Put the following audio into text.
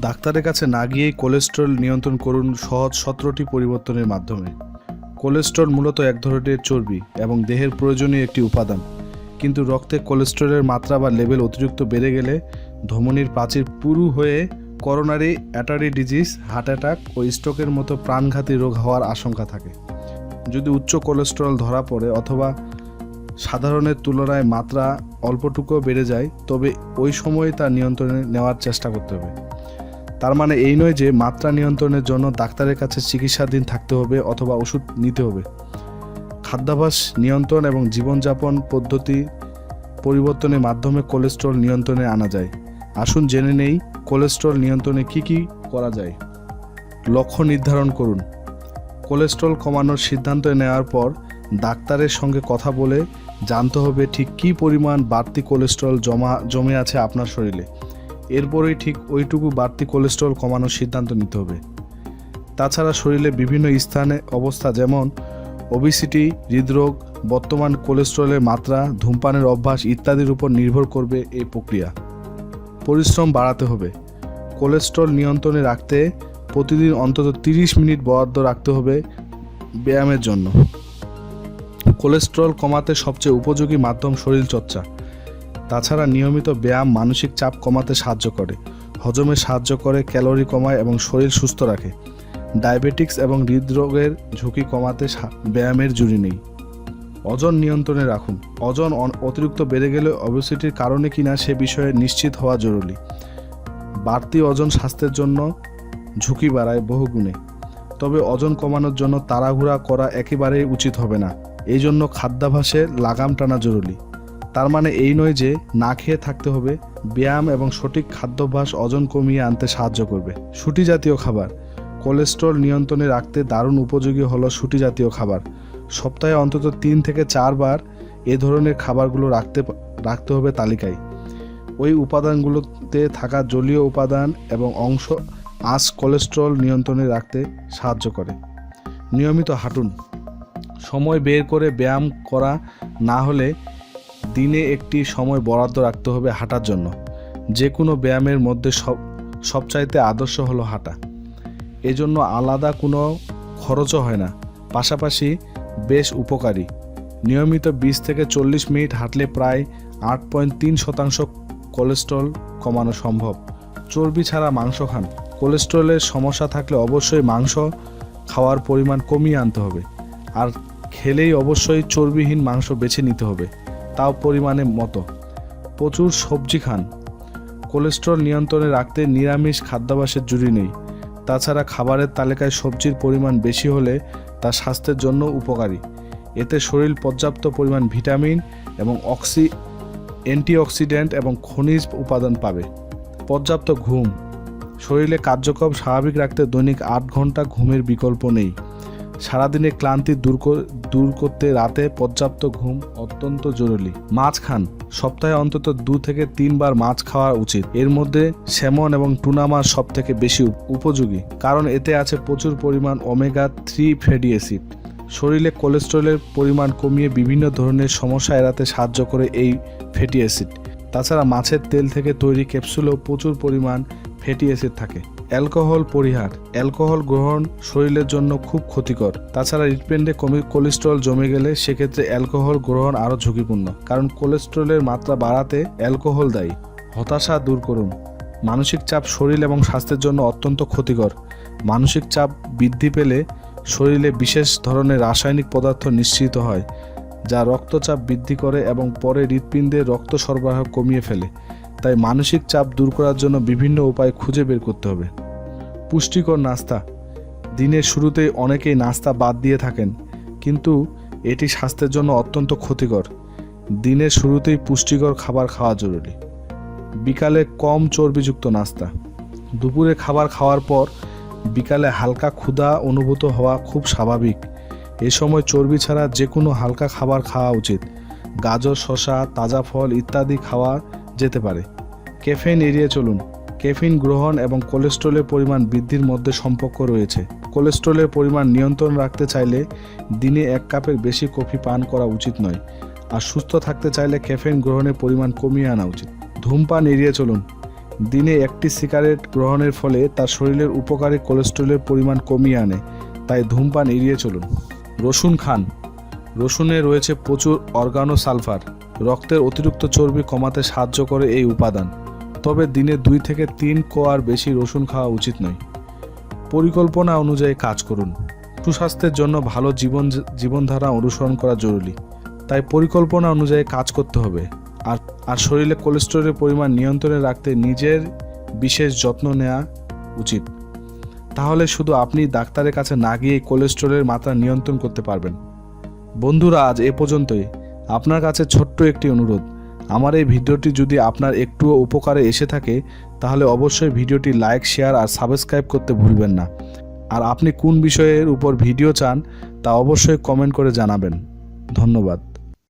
ডাক্তারের কাছে না গিয়েই কোলেস্টেরল নিয়ন্ত্রণ করুন সহজ সতেরোটি পরিবর্তনের মাধ্যমে। কোলেস্টেরল মূলত এক ধরনের চর্বি এবং দেহের প্রয়োজনীয় একটি উপাদান। কিন্তু রক্তে কোলেস্টেরলের মাত্রা বা লেভেল অতিরিক্ত বেড়ে গেলে ধমনির প্রাচীর পুরু হয়ে coronary artery disease heart attack ও স্ট্রোকের মতো প্রাণঘাতী রোগ হওয়ার আশঙ্কা থাকে। যদি উচ্চ কোলেস্টেরল ধরা পড়ে অথবা সাধারণের তুলনায় মাত্রা অল্পটুকুও বেড়ে যায়, তবে ওই সময় তা নিয়ন্ত্রণে নেওয়ার চেষ্টা করতে হবে। তার মানে এই নয় যে মাত্রা নিয়ন্ত্রণের জন্য ডাক্তারের কাছে চিকিৎসাধীন থাকতে হবে অথবা ওষুধ নিতে হবে। খাদ্যাভ্যাস নিয়ন্ত্রণ এবং জীবনযাপন পদ্ধতি পরিবর্তনের মাধ্যমে কোলেস্ট্রল নিয়ন্ত্রণে আনা যায়। আসুন জেনে নেই কোলেস্ট্রল নিয়ন্ত্রণে কি কি করা যায়। লক্ষ্য নির্ধারণ করুন। কোলেস্ট্রল কমানোর সিদ্ধান্ত নেওয়ার পর ডাক্তারের সঙ্গে কথা বলে জানতে হবে ঠিক কী পরিমাণ বাড়তি কোলেস্ট্রল জমা জমে আছে আপনার শরীরে। এরপরেই ঠিক ওইটুকু বাড়তি কোলেস্ট্রল কমানোর সিদ্ধান্ত নিতে হবে। তাছাড়া শরীরে বিভিন্ন স্থানে অবস্থা যেমন ওবিসিটি হৃদরোগ, বর্তমান কোলেস্ট্রলের মাত্রা, ধূমপানের অভ্যাস ইত্যাদির উপর নির্ভর করবে এই প্রক্রিয়া। পরিশ্রম বাড়াতে হবে। কোলেস্ট্রল নিয়ন্ত্রণে রাখতে প্রতিদিন অন্তত তিরিশ মিনিট বরাদ্দ রাখতে হবে ব্যায়ামের জন্য। কোলেস্ট্রল কমাতে সবচেয়ে উপযোগী মাধ্যম শরীরচর্চা। তাছাড়া নিয়মিত ব্যায়াম মানসিক চাপ কমাতে সাহায্য করে, হজমে সাহায্য করে, ক্যালোরি কমায় এবং শরীর সুস্থ রাখে। ডায়াবেটিক্স এবং হৃদরোগের ঝুঁকি কমাতে ব্যায়ামের জুড়ি নেই। ওজন নিয়ন্ত্রণে রাখুন। ওজন অতিরিক্ত বেড়ে গেলে অবসিটির কারণে কিনা সে বিষয়ে নিশ্চিত হওয়া জরুরি। বাড়তি ওজন স্বাস্থ্যের জন্য ঝুঁকি বাড়ায় বহুগুণে। তবে ওজন কমানোর জন্য তাড়াহুড়া করা একেবারেই উচিত হবে না। এই জন্য খাদ্যাভ্যাসে লাগাম টানা জরুরি। তার মানে এই নয় যে না খেয়ে থাকতে হবে, ব্যায়াম এবং সঠিক খাদ্যাভ্যাস ওজন কমিয়ে আনতে সাহায্য করবে। সুটি জাতীয় খাবার, কোলেস্ট্রল নিয়ন্ত্রণে রাখতে দারুণ উপযোগী হলো সুটি জাতীয় খাবার। সপ্তাহে অন্তত তিন থেকে চারবার এ ধরনের খাবারগুলো রাখতে রাখতে হবে তালিকায়। ওই উপাদানগুলোতে থাকা জলীয় উপাদান এবং অংশ আঁশ কোলেস্ট্রল নিয়ন্ত্রণে রাখতে সাহায্য করে। নিয়মিত হাঁটুন। সময় বের করে ব্যায়াম করা না হলে দিনে একটি সময় বরাদ্দ রাখতে হবে হাঁটার জন্য। যে কোনো ব্যায়ামের মধ্যে সব, সবচাইতে আদর্শ হলো হাঁটা। এজন্য আলাদা কোনো খরচও হয় না। পাশাপাশি বেশ উপকারী। নিয়মিত বিশ থেকে চল্লিশ মিনিট হাঁটলে প্রায় আট পয়েন্ট তিন শতাংশ কোলেস্ট্রল কমানো সম্ভব। চর্বি ছাড়া মাংস খান। কোলেস্ট্রলের সমস্যা থাকলে অবশ্যই মাংস খাওয়ার পরিমাণ কমিয়ে আনতে হবে। আর খেলেই অবশ্যই চর্বিহীন মাংস বেছে নিতে হবে। তাও পরিমাণে মতো। প্রচুর সবজি খান। কোলেস্ট্রল নিয়ন্ত্রণে রাখতে নিরামিষ খাদ্যাভ্যাসের জুড়ি নেই। তাছাড়া খাবারের তালিকায় সবজির পরিমাণ বেশি হলে তা স্বাস্থ্যের জন্য উপকারী। এতে শরীর পর্যাপ্ত পরিমাণ ভিটামিন এবং অক্সি, অ্যান্টিঅক্সিডেন্ট এবং খনিজ উপাদান পাবে। পর্যাপ্ত ঘুম। শরীরে কার্যক্রম স্বাভাবিক রাখতে দৈনিক আট ঘণ্টা ঘুমের বিকল্প নেই। সারাদিনে ক্লান্তি দূর দূর করতে রাতে পর্যাপ্ত ঘুম অত্যন্ত জরুরি। মাছ খান সপ্তাহে অন্তত দু থেকে তিনবার মাছ খাওয়া উচিত। এর মধ্যে স্যামন এবং টুনা মাছ সব থেকে বেশি উপযোগী, কারণ এতে আছে প্রচুর পরিমাণ ওমেগা থ্রি ফ্যাটি অ্যাসিড। শরীরে কোলেস্টেরলের পরিমাণ কমিয়ে বিভিন্ন ধরনের সমস্যা এড়াতে সাহায্য করে এই ফ্যাটি অ্যাসিড। তাছাড়া মাছের তেল থেকে তৈরি ক্যাপসুলেও প্রচুর পরিমাণ ফ্যাটি অ্যাসিড থাকে। অ্যালকোহল পরিহার। অ্যালকোহল গ্রহণ শরীরের জন্য খুব ক্ষতিকর। তাছাড়া হৃৎপিণ্ডে কমি কোলেস্ট্রল জমে গেলে সেক্ষেত্রে অ্যালকোহল গ্রহণ আরও ঝুঁকিপূর্ণ, কারণ কোলেস্ট্রলের মাত্রা বাড়াতে অ্যালকোহল দায়ী। হতাশা দূর করুন। মানসিক চাপ শরীর এবং স্বাস্থ্যের জন্য অত্যন্ত ক্ষতিকর। মানসিক চাপ বৃদ্ধি পেলে শরীরে বিশেষ ধরনের রাসায়নিক পদার্থ নিঃসৃত হয়, যা রক্তচাপ বৃদ্ধি করে এবং পরে হৃৎপিণ্ডে রক্ত সরবরাহ কমিয়ে ফেলে। তাই মানসিক চাপ দূর করার জন্য বিভিন্ন উপায় খুঁজে বের করতে হবে। পুষ্টিকর নাস্তা। দিনের শুরুতেই অনেকেই নাস্তা বাদ দিয়ে থাকেন, কিন্তু এটি স্বাস্থ্যের জন্য অত্যন্ত ক্ষতিকর। দিনের শুরুতেই পুষ্টিকর খাবার খাওয়া জরুরি। বিকালে কম চর্বিযুক্ত নাস্তা। দুপুরে খাবার খাওয়ার পর বিকালে হালকা ক্ষুধা অনুভূত হওয়া খুব স্বাভাবিক। এ সময় চর্বি ছাড়া যে কোনো হালকা খাবার খাওয়া উচিত। গাজর শশা তাজা ফল ইত্যাদি খাওয়া যেতে পারে। ক্যাফেইন এড়িয়ে চলুন। ক্যাফিন গ্রহণ এবং কোলেস্ট্রলের পরিমাণ বৃদ্ধির মধ্যে সম্পর্ক রয়েছে। কোলেস্ট্রলের পরিমাণ নিয়ন্ত্রণ রাখতে চাইলে দিনে এক কাপের বেশি কফি পান করা উচিত নয়। আর সুস্থ থাকতে চাইলে ক্যাফেইন গ্রহণের পরিমাণ কমিয়ে আনা উচিত। ধূমপান এড়িয়ে চলুন। দিনে একটি সিগারেট গ্রহণের ফলে তার শরীরের উপকারী কোলেস্ট্রলের পরিমাণ কমিয়ে আনে, তাই ধূমপান এড়িয়ে চলুন। রসুন খান। রসুনে রয়েছে প্রচুর অর্গানো সালফার। রক্তের অতিরিক্ত চর্বি কমাতে সাহায্য করে এই উপাদান। তবে দিনে দুই থেকে তিন কোয়ার বেশি রসুন খাওয়া উচিত নয়। পরিকল্পনা অনুযায়ী কাজ করুন। সুস্বাস্থ্যের জন্য ভালো জীবন জীবনধারা অনুসরণ করা জরুরি। তাই পরিকল্পনা অনুযায়ী কাজ করতে হবে। আর আর শরীরে কোলেস্টেরলের পরিমাণ নিয়ন্ত্রণে রাখতে নিজের বিশেষ যত্ন নেওয়া উচিত। তাহলে শুধু আপনি ডাক্তারের কাছে না গিয়ে কোলেস্টেরলের মাত্রা নিয়ন্ত্রণ করতে পারবেন। বন্ধুরা, আজ এ পর্যন্তই। আপনার কাছে ছোট্ট একটি অনুরোধ। আমার এই ভিডিওটি যদি আপনার একটুও উপকারে এসে থাকে, তাহলে অবশ্যই ভিডিওটি লাইক, শেয়ার আর সাবস্ক্রাইব করতে ভুলবেন না। আর আপনি কোন বিষয়ের উপর ভিডিও চান, তা অবশ্যই কমেন্ট করে জানাবেন। ধন্যবাদ।